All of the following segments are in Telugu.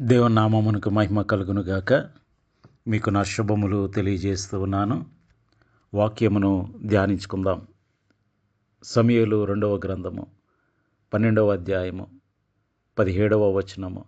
దేవునామమునకు మహిమ కలుగును గాక మీకు నా శుభములు తెలియజేస్తూ ఉన్నాను. వాక్యమును ధ్యానించుకుందాం. సమయలు రెండవ గ్రంథము పన్నెండవ అధ్యాయము పదిహేడవ వచనము.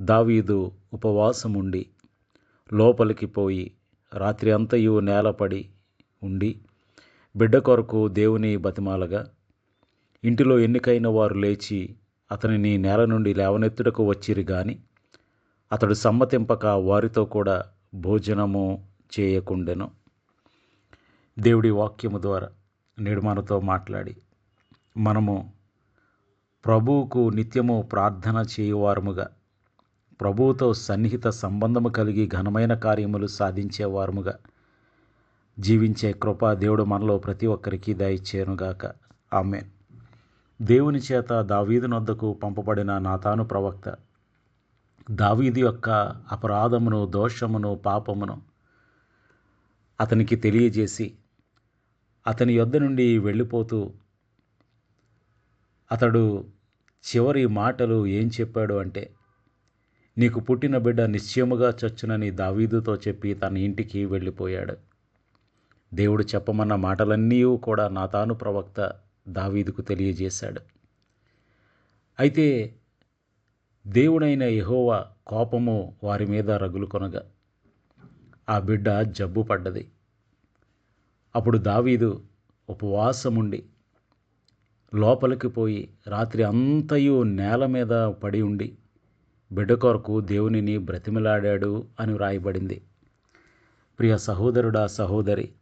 దావీదు ఉపవాసముండి లోపలికి పోయి రాత్రి అంతయు నేలపడి ఉండి బిడ్డ కొరకు దేవుని బతిమాలగా ఇంటిలో ఎన్నికైన వారు లేచి అతనిని నేల నుండి లేవనెత్తుటకు వచ్చిరి గాని అతడు సమ్మతింపక వారితో కూడా భోజనము చేయకుండెను. దేవుడి వాక్యము ద్వారా నేడు మనతో మాట్లాడి మనము ప్రభువుకు నిత్యము ప్రార్థన చేయువారముగా ప్రభువుతో సన్నిహిత సంబంధము కలిగి ఘనమైన కార్యములు సాధించేవారముగా జీవించే కృప దేవుడు మనలో ప్రతి ఒక్కరికి దయచేయనుగాక. ఆమె దేవుని చేత దావీదు నొద్దకు పంపబడిన నాతాను ప్రవక్త. దావీదు యొక్క అపరాధమును దోషమును పాపమును అతనికి తెలియజేసి అతని యొద్ద నుండి వెళ్ళిపోతూ అతడు చివరి మాటలు ఏం చెప్పాడు అంటే నీకు పుట్టిన బిడ్డ నిశ్చయముగా చచ్చునని దావీదుతో చెప్పి తన ఇంటికి వెళ్ళిపోయాడు. దేవుడు చెప్పమన్న మాటలన్నీ కూడా నాతాను ప్రవక్త దావీదుకు తెలియజేశాడు. అయితే దేవుడైన యహోవా కోపము వారి మీద రగులు కొనగా ఆ బిడ్డ జబ్బు పడ్డది. అప్పుడు దావీదు ఉపవాసముండి లోపలికి పోయి రాత్రి అంతయు నేల మీద పడి ఉండి బిడ్డ కొరకు దేవునిని బ్రతిమలాడాడు అని వ్రాయబడింది. ప్రియ సహోదరుడా సహోదరి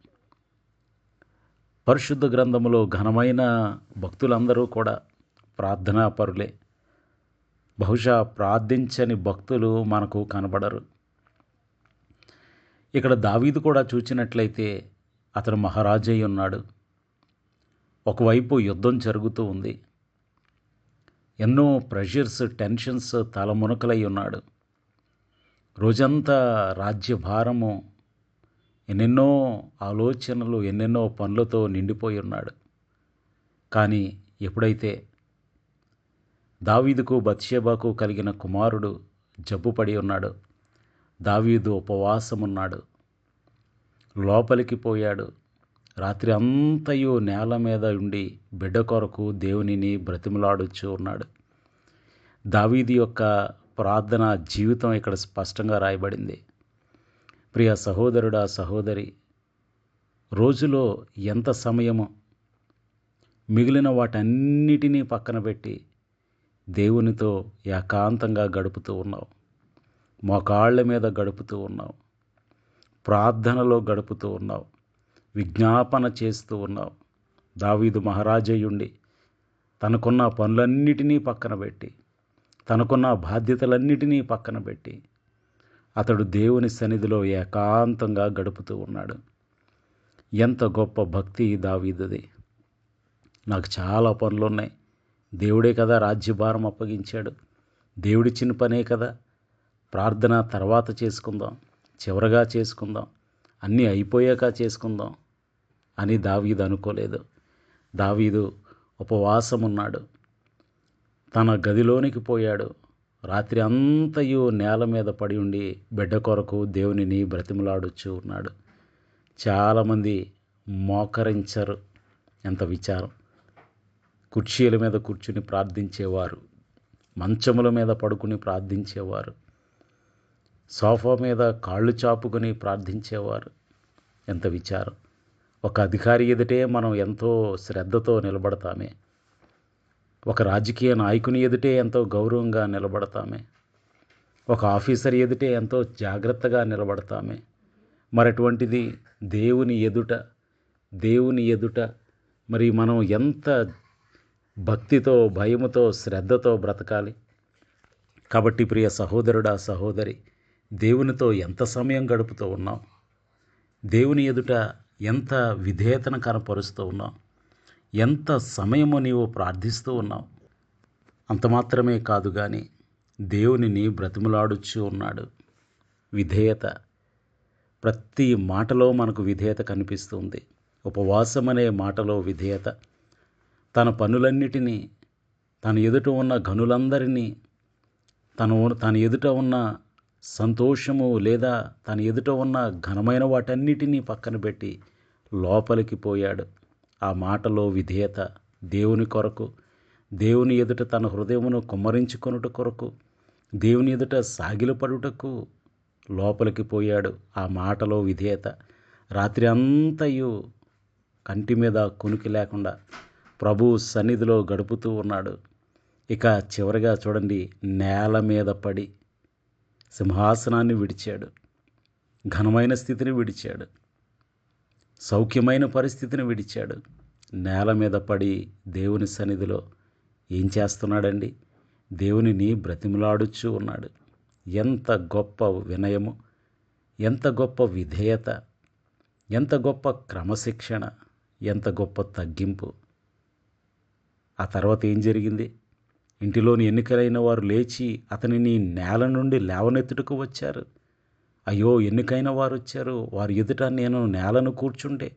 పరిశుద్ధ గ్రంథములో ఘనమైన భక్తులందరూ కూడా ప్రార్థనాపరులే. బహుశా ప్రార్థించని భక్తులు మనకు కనబడరు. ఇక్కడ దావీదు కూడా చూచినట్లయితే అతను మహారాజై ఉన్నాడు. ఒకవైపు యుద్ధం జరుగుతూ ఉంది. ఎన్నో ప్రెషర్స్ టెన్షన్స్ తలమునకలై ఉన్నాడు. రోజంతా రాజ్యభారము ఎన్నెన్నో ఆలోచనలు ఎన్నెన్నో పనులతో నిండిపోయి ఉన్నాడు. కానీ ఎప్పుడైతే దావీదుకు బత్షేబాకు కలిగిన కుమారుడు జబ్బుపడి ఉన్నాడు దావీదు ఉపవాసం ఉన్నాడు. లోపలికి పోయాడు. రాత్రి అంతయు నేల మీద ఉండి బిడ్డ కొరకు దేవునిని బ్రతిమలాడుచూ ఉన్నాడు. దావీది యొక్క ప్రార్థన జీవితం ఇక్కడ స్పష్టంగా రాయబడింది. ప్రియ సహోదరుడా సహోదరి రోజులో ఎంత సమయమో మిగిలిన వాటన్నిటినీ పక్కన పెట్టి దేవునితో ఏకాంతంగా గడుపుతూ ఉన్నావు. మోకాళ్ళ మీద గడుపుతూ ఉన్నావు. ప్రార్థనలో గడుపుతూ ఉన్నావు. విజ్ఞాపన చేస్తూ ఉన్నావు. దావీదు మహారాజయ్యుండి తనకున్న పనులన్నిటినీ పక్కన పెట్టి తనకున్న బాధ్యతలన్నిటినీ పక్కన పెట్టి అతడు దేవుని సన్నిధిలో ఏకాంతంగా గడుపుతూ ఉన్నాడు. ఎంత గొప్ప భక్తి దావీదుది. నాకు చాలా పనులు ఉన్నాయి. దేవుడే కదా రాజ్యభారం అప్పగించాడు. దేవుడిచ్చిన పనే కదా. ప్రార్థన తర్వాత చేసుకుందాం. చివరగా చేసుకుందాం. అన్నీ అయిపోయాక చేసుకుందాం అని దావీదు అనుకోలేదు. దావీదు ఉపవాసం ఉన్నాడు తన గదిలోనికి పోయాడు. రాత్రి అంతయు నేల మీద పడి ఉండి బిడ్డ కొరకు దేవునిని బ్రతిమలాడొచ్చు ఉన్నాడు. చాలామంది మోకరించరు. ఎంత విచారం. కుర్చీల మీద కూర్చుని ప్రార్థించేవారు. మంచముల మీద పడుకుని ప్రార్థించేవారు. సోఫా మీద కాళ్ళు చాపుకొని ప్రార్థించేవారు. ఎంత విచారం. ఒక అధికారి ఎదుటే మనం ఎంతో శ్రద్ధతో నిలబడతామే. ఒక రాజకీయ నాయకుని ఎదుటే ఎంతో గౌరవంగా నిలబడతామే. ఒక ఆఫీసర్ ఎదుటే ఎంతో జాగ్రత్తగా నిలబడతామే. మరటువంటిది దేవుని ఎదుట దేవుని ఎదుట మరి మనం ఎంత భక్తితో భయముతో శ్రద్ధతో బ్రతకాలి? కాబట్టి ప్రియ సహోదరుడా సహోదరి దేవునితో ఎంత సమయం గడుపుతూ ఉన్నాం దేవుని ఎదుట ఎంత విధేయతను కనపరుస్తూ ఉన్నాం ఎంత సమయము నీవు ప్రార్థిస్తూ ఉన్నావు. అంత మాత్రమే కాదు కానీ దేవునిని బ్రతిమలాడుచు ఉన్నాడు. విధేయత. ప్రతి మాటలో మనకు విధేయత కనిపిస్తుంది. ఉపవాసం అనే మాటలో విధేయత. తన పనులన్నిటినీ తన ఎదుట ఉన్న గనులందరినీ తను తన ఎదుట ఉన్న సంతోషము లేదా తన ఎదుట ఉన్న ఘనమైన వాటన్నిటినీ పక్కన పెట్టి లోపలికి పోయాడు. ఆ మాటలో విధేయత దేవుని కొరకు దేవుని ఎదుట తన హృదయమును కుమ్మరించుకొనుట కొరకు దేవుని ఎదుట సాగిలపడుటకు లోపలికి పోయాడు. ఆ మాటలో విధేయత రాత్రి అంతయు కంటి మీద కునికి లేకుండా ప్రభు సన్నిధిలో గడుపుతూ ఉన్నాడు. ఇక చివరిగా చూడండి నేల మీద పడి సింహాసనాన్ని విడిచాడు. ఘనమైన స్థితిని విడిచాడు. సౌఖ్యమైన పరిస్థితిని విడిచాడు. నేల మీద పడి దేవుని సన్నిధిలో ఏం చేస్తున్నాడండి? దేవునిని బ్రతిమలాడుచూ ఉన్నాడు. ఎంత గొప్ప వినయము ఎంత గొప్ప విధేయత ఎంత గొప్ప క్రమశిక్షణ ఎంత గొప్ప తగ్గింపు. ఆ తర్వాత ఏం జరిగింది? ఇంటిలోని ఎన్నికలైన వారు లేచి అతనిని నేల నుండి లేవనెత్తుటకు వచ్చారు. అయ్యో ఎన్నికైన వారు వచ్చారు వారి ఎదుట నేను నేలను కూర్చుంటే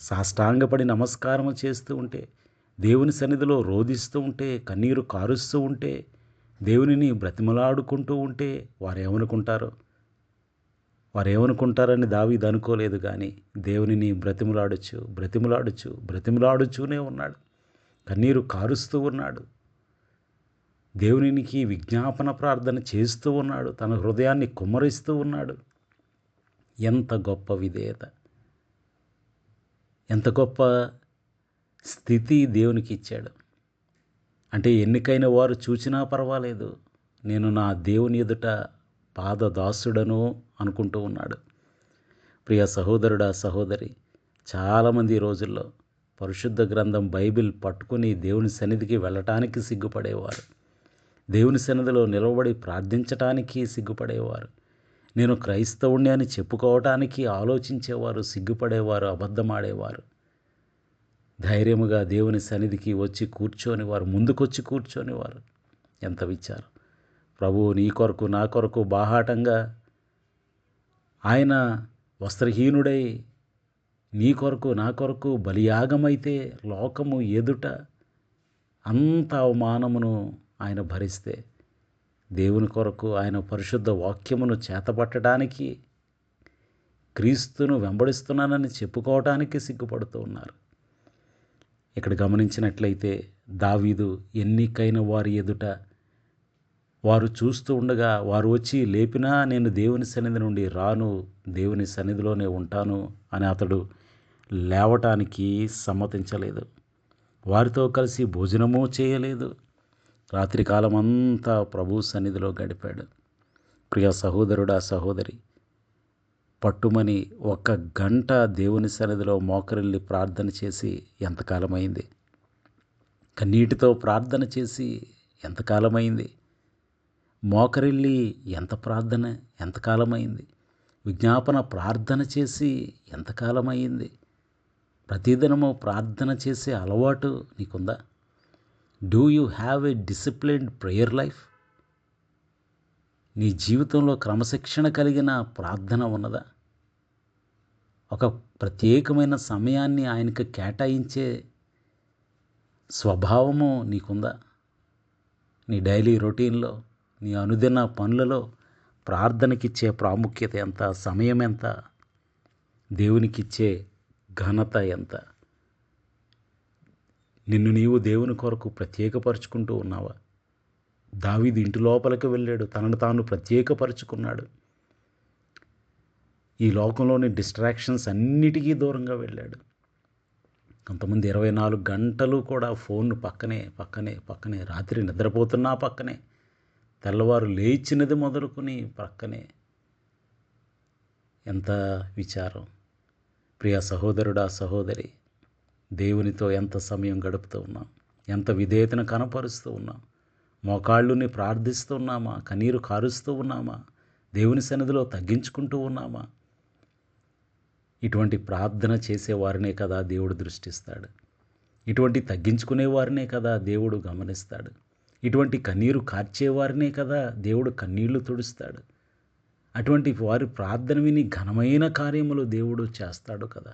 సాష్టాంగపడి నమస్కారం చేస్తూ ఉంటే దేవుని సన్నిధిలో రోధిస్తూ ఉంటే కన్నీరు కారుస్తూ ఉంటే దేవునిని బ్రతిమలాడుకుంటూ ఉంటే వారు ఏమనుకుంటారు వారు ఏమనుకుంటారని దావీదు అనుకోలేదు కానీ దేవునిని బ్రతిమలాడచ్చు బ్రతిమలాడచ్చు బ్రతిమలాడుచూనే ఉన్నాడు. కన్నీరు కారుస్తూ ఉన్నాడు. దేవునికి విజ్ఞాపన ప్రార్థన చేస్తూ ఉన్నాడు. తన హృదయాన్ని కుమ్మరిస్తూ ఉన్నాడు. ఎంత గొప్ప విధేయత. ఎంత గొప్ప స్థితి దేవునికి ఇచ్చాడు. అంటే ఎన్నికైన వారు చూచినా పర్వాలేదు. నేను నా దేవుని ఎదుట పాదదాసుడను అనుకుంటూ ఉన్నాడు. ప్రియ సహోదరుడా సహోదరి చాలామంది రోజుల్లో పరిశుద్ధ గ్రంథం బైబిల్ పట్టుకుని దేవుని సన్నిధికి వెళ్ళటానికి సిగ్గుపడేవారు. దేవుని సన్నిధిలో నిలబడి ప్రార్థించటానికి సిగ్గుపడేవారు. నేను క్రైస్తవుణ్ణి అని చెప్పుకోవటానికి ఆలోచించేవారు సిగ్గుపడేవారు అబద్ధమాడేవారు. ధైర్యముగా దేవుని సన్నిధికి వచ్చి కూర్చొని వారు ముందుకొచ్చి కూర్చొని వారు ఎంత విచారం. ప్రభువు నీ కొరకు నా కొరకు బాహాటంగా ఆయన వస్త్రహీనుడై నీ కొరకు నా కొరకు బలియాగమైతే లోకము ఎదుట అంత అవమానమును ఆయన భరిస్తే. దేవుని కొరకు ఆయన పరిశుద్ధ వాక్యమును చేతపట్టడానికి క్రీస్తును వెంబడిస్తున్నానని చెప్పుకోవటానికి సిగ్గుపడుతూ ఉన్నారు. ఇక్కడ గమనించినట్లయితే దావీదు ఎన్నికైన వారి ఎదుట వారు చూస్తూ ఉండగా వారు వచ్చి లేపినా నేను దేవుని సన్నిధి నుండి రాను దేవుని సన్నిధిలోనే ఉంటాను అని అతడు లేవటానికి సమ్మతించలేదు. వారితో కలిసి భోజనము చేయలేదు. రాత్రికాలం అంతా ప్రభు సన్నిధిలో గడిపాడు. ప్రియ సహోదరుడా సహోదరి పట్టుమని ఒక గంట దేవుని సన్నిధిలో మోకరిల్లి ప్రార్థన చేసి ఎంతకాలమైంది? కన్నీటితో ప్రార్థన చేసి ఎంతకాలమైంది? మోకరిల్లి ఎంత ప్రార్థన ఎంతకాలమైంది? విజ్ఞాపన ప్రార్థన చేసి ఎంతకాలమైంది? ప్రతిదినము ప్రార్థన చేసే అలవాటు నీకుందా? Do you have a disciplined prayer life నీ జీవితంలో క్రమశిక్షణ కలిగిన ప్రార్థన ఉన్నదా? ఒక ప్రత్యేకమైన సమయాన్ని ఆయనకు కేటాయించే స్వభావము నీకుందా? నీ డైలీ రొటీన్లో నీ అనుదిన పనులలో ప్రార్థనకిచ్చే ప్రాముఖ్యత ఎంత? సమయం ఎంత? దేవునికిచ్చే ఘనత ఎంత? నిన్ను నీవు దేవుని కొరకు ప్రత్యేకపరుచుకుంటూ ఉన్నావా? దావీది ఇంటి లోపలికి వెళ్ళాడు. తనను తాను ప్రత్యేకపరుచుకున్నాడు. ఈ లోకంలోని డిస్ట్రాక్షన్స్ అన్నిటికీ దూరంగా వెళ్ళాడు. కొంతమంది ఇరవై నాలుగు గంటలు కూడా ఫోన్ పక్కనే పక్కనే పక్కనే రాత్రి నిద్రపోతున్నా పక్కనే తెల్లవారు లేచినది మొదలుకొని పక్కనే. ఎంత విచారం. ప్రియ సహోదరుడా సహోదరి దేవునితో ఎంత సమయం గడుపుతూ ఉన్నాం ఎంత విధేయతను కనపరుస్తూ ఉన్నాం మోకాళ్ళుని ప్రార్థిస్తూ ఉన్నామా కన్నీరు కారుస్తూ ఉన్నామా దేవుని సన్నిధిలో తగ్గించుకుంటూ ఉన్నామా? ఇటువంటి ప్రార్థన చేసేవారినే కదా దేవుడు దృష్టిస్తాడు. ఇటువంటి తగ్గించుకునేవారినే కదా దేవుడు గమనిస్తాడు. ఇటువంటి కన్నీరు కార్చేవారినే కదా దేవుడు కన్నీళ్ళు తుడుస్తాడు. అటువంటి వారి ప్రార్థన విని ఘనమైన కార్యములు దేవుడు చేస్తాడు కదా.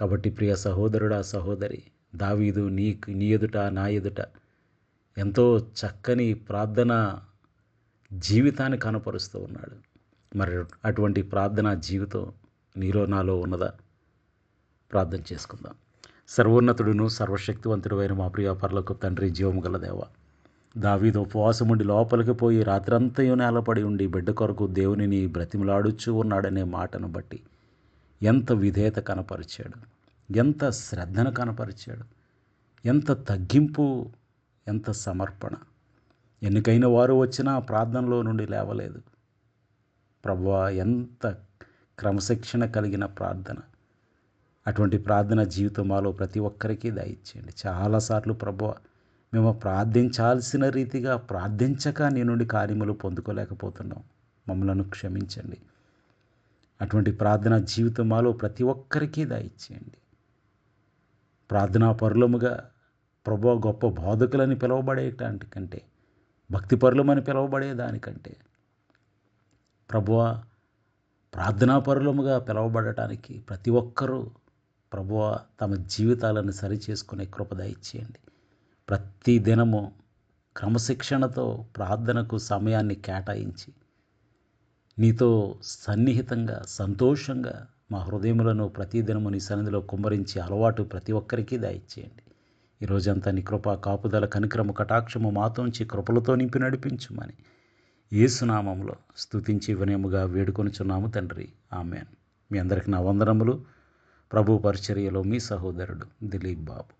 కాబట్టి ప్రియ సహోదరుడా సహోదరి దావీదు నీ నీ ఎదుట నా ఎదుట ఎంతో చక్కని ప్రార్థన జీవితాన్ని కనపరుస్తూ ఉన్నాడు. మరి అటువంటి ప్రార్థన జీవితం నీలో నాలో ఉన్నదా? ప్రార్థన చేసుకుందాం. సర్వోన్నతుడును సర్వశక్తివంతుడు అయిన మా ప్రియ పర్లకు తండ్రి జీవము గల దేవ దావీదు ఉపవాసం ఉండి లోపలికి పోయి రాత్రంతయు నేలపడి ఉండి బిడ్డ కొరకు దేవునిని బ్రతిమలాడుచూ ఉన్నాడనే మాటను బట్టి ఎంత విధేయత కనపరిచాడు? ఎంత శ్రద్ధను కనపరిచాడు? ఎంత తగ్గింపు ఎంత సమర్పణ? ఎన్నికైన వారు వచ్చినా ప్రార్థనలో నుండి లేవలేదు. ప్రభువా ఎంత క్రమశిక్షణ కలిగిన ప్రార్థన. అటువంటి ప్రార్థన జీవితం మాలో ప్రతి ఒక్కరికి దయచేయండి. చాలాసార్లు ప్రభువ మేము ప్రార్థించాల్సిన రీతిగా ప్రార్థించక నీ నుండి కార్యములు పొందుకోలేకపోతున్నాం. మమ్మలను క్షమించండి. అటువంటి ప్రార్థన జీవితం మాలో ప్రతి ఒక్కరికి దాయిచ్చేయండి ప్రార్థనా పరులముగా ప్రభు గొప్ప బోధకులని పిలువబడేటాంటి కంటే భక్తి పరులమని పిలువబడే దానికంటే ప్రభువ ప్రార్థనా పరులముగా పిలువబడటానికి ప్రతి ఒక్కరూ ప్రభువ తమ జీవితాలను సరిచేసుకునే కృప దయచేయండి ప్రతి దినము క్రమశిక్షణతో ప్రార్థనకు సమయాన్ని కేటాయించి నీతో సన్నిహితంగా సంతోషంగా మా హృదయములను ప్రతిదినము నీ సన్నిధిలో కుమ్మరించి అలవాటు ప్రతి ఒక్కరికి దయచేయండి ఈ రోజంతా నీ కృప కాపుదల కనిక్రమ కటాక్షము మాతోంచి కృపలతో నింపి నడిపించుమని ఏసునామంలో స్తుతించి వినయముగా వేడుకొనుచున్నాము తండ్రి. ఆమెన్. మీ అందరికి నా వందనములు. ప్రభు పరిచర్యలో మీ సహోదరుడు దిలీప్ బాబు.